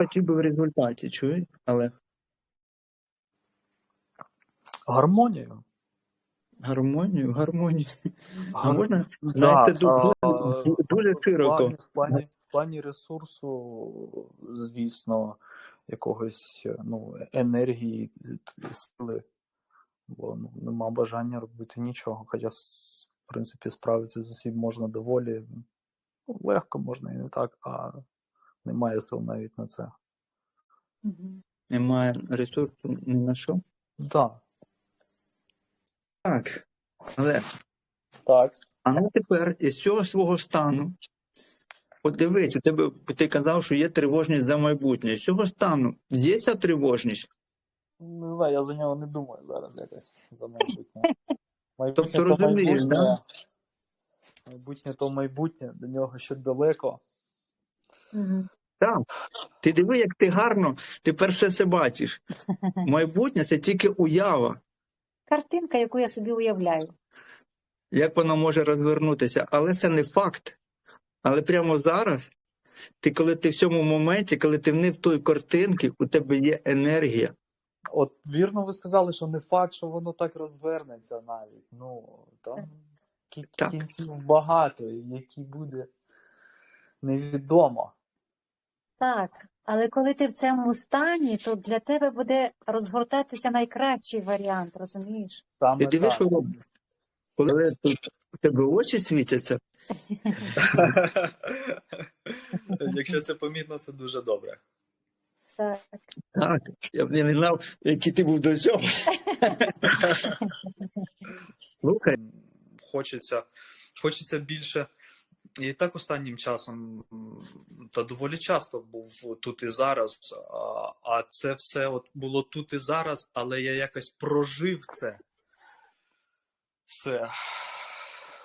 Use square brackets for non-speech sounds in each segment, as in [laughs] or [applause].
хотів би в результаті, чуєш? Але Гармонію. гармонію, гармонію. А можна, а, дуже, широко. в, плані, в плані ресурсу, звісно, якогось ну, енергії, сили, бо ну, нема бажання робити нічого. Хоча, в принципі, справитися з усім можна доволі ну, легко, можна і не так, а немає сил навіть на це. Немає ресурсу ні на що. Да. Так. Але Так. а ну тепер із цього свого стану. От дивись, у тебе ти казав, що є тривожність за майбутнє. З цього стану є ця тривожність? Не знаю, я за нього не думаю зараз якось за майбутнє. [laughs] Майбутнє Тобто то розумієш, майбутнє. да? Майбутнє то майбутнє, до нього ще далеко. Так. Ти диви, як ти гарно тепер все це бачиш. [laughs] Майбутнє це тільки уява, Картинка, яку я собі уявляю. як воно може розвернутися, але це не факт. Але прямо зараз, ти, коли ти в цьому моменті, коли ти не в той картинці, у тебе є енергія. От вірно ви сказали, що не факт, що воно так розвернеться навіть. Ну там кінців багато, які буде невідомо. Так, але коли ти в цьому стані, то для тебе буде розгортатися найкращий варіант, розумієш? Саме Ти дивиш, так. що? Коли тут у тебе очі світяться, [laughs] Якщо це помітно, це дуже добре. Так. так, я б не знав, який ти був до цього. [laughs] Слухай, Хочеться, хочеться більше. І так останнім часом, та доволі часто був тут і зараз. А, а це все от було тут і зараз, але я якось прожив це все.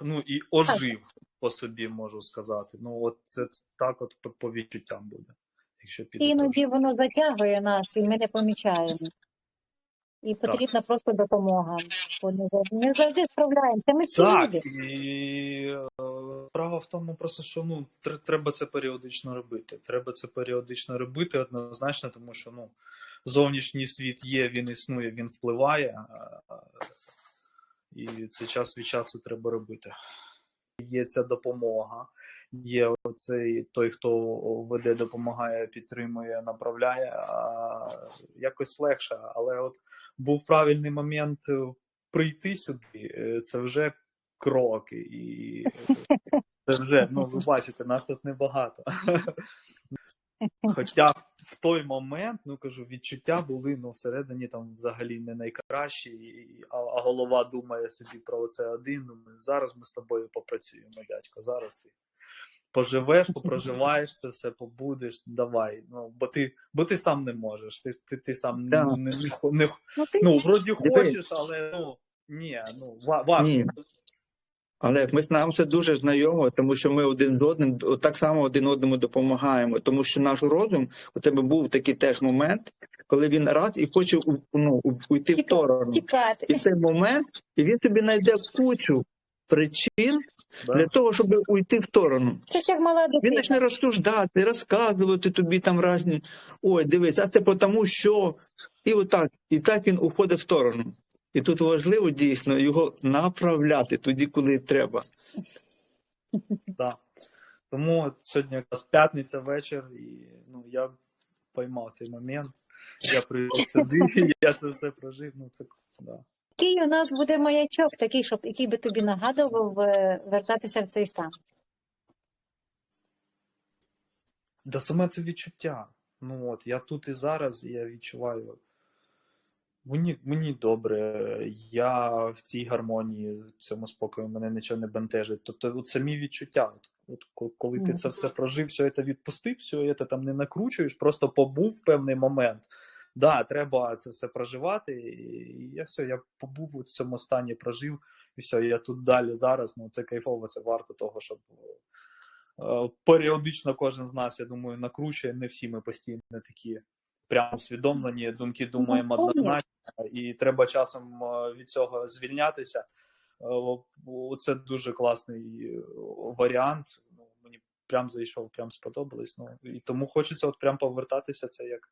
Ну і ожив по собі, можу сказати. Ну, от це так, от по- відчуттям буде. Якщо піде. Іноді воно затягує нас, і ми не помічаємо. І потрібна просто допомога. Не завжди- справляємося. Ми всі Так, люди. і е, справа в тому, просто що ну треба це періодично робити. Треба це періодично робити однозначно, тому що ну зовнішній світ є, він існує, він впливає, і це час від часу треба робити. Є ця допомога, є оцей той, хто веде, допомагає, підтримує, направляє. А якось легше, але от був правильний момент е, прийти сюди, е, це вже кроки, і це вже, ну ви бачите, нас тут небагато. Хоча в, той момент, ну кажу, відчуття були ну, всередині там взагалі не найкращі, а, а голова думає собі про це один. Думаю, зараз ми з тобою попрацюємо, дядько. Зараз ти поживеш, [laughs] попроживаєш це все, побудеш, давай. Ну, бо ти, бо ти сам не можеш. Ти, ти, ти сам Так. не, не, не, Ну, ти Ну, вроді хочеш, але ну ні, ну важко. Ні. Але ми нам це дуже знайомо, тому що ми один з одним так само один одному допомагаємо. Тому що наш розум у тебе був такий теж момент, коли він раз і хоче ну, уйти в сторону. тікати. І цей момент і він тобі знайде кучу причин Да? Для того, щоб уйти в сторону. Це ж як мала Він почне розсуждати, розказувати тобі там разні. Ой, дивись, а це потому що. І отак, і так він уходить в сторону. І тут важливо дійсно його направляти туди, куди треба. Да. Тому сьогодні якраз п'ятниця вечір, і ну я поймав цей момент. Я прийшов сюди, [laughs] я це все прожив. Ну це да. Який у нас буде маячок, такий, щоб який би тобі нагадував е, вертатися в цей стан. Да саме це відчуття. Ну от я тут і зараз, і я відчуваю. Мені, мені добре, я в цій гармонії, в цьому спокою мене нічого не бентежить. Тобто, от самі відчуття. От, от коли ти це все прожив, все це відпустив, все це там не накручуєш, просто побув в певний момент. Да, треба це все проживати. І я все, я побув у цьому стані, прожив, і все, я тут далі зараз. Ну це кайфово, це варто того, щоб е, періодично кожен з нас, я думаю, накручує. Не всі ми постійно такі прямо усвідомлені, думки думаємо Ну, однозначно, і треба часом е, від цього звільнятися. Е, Це дуже класний варіант. Ну, Мені прям зайшов, прям сподобались. Ну і тому хочеться от прям повертатися це як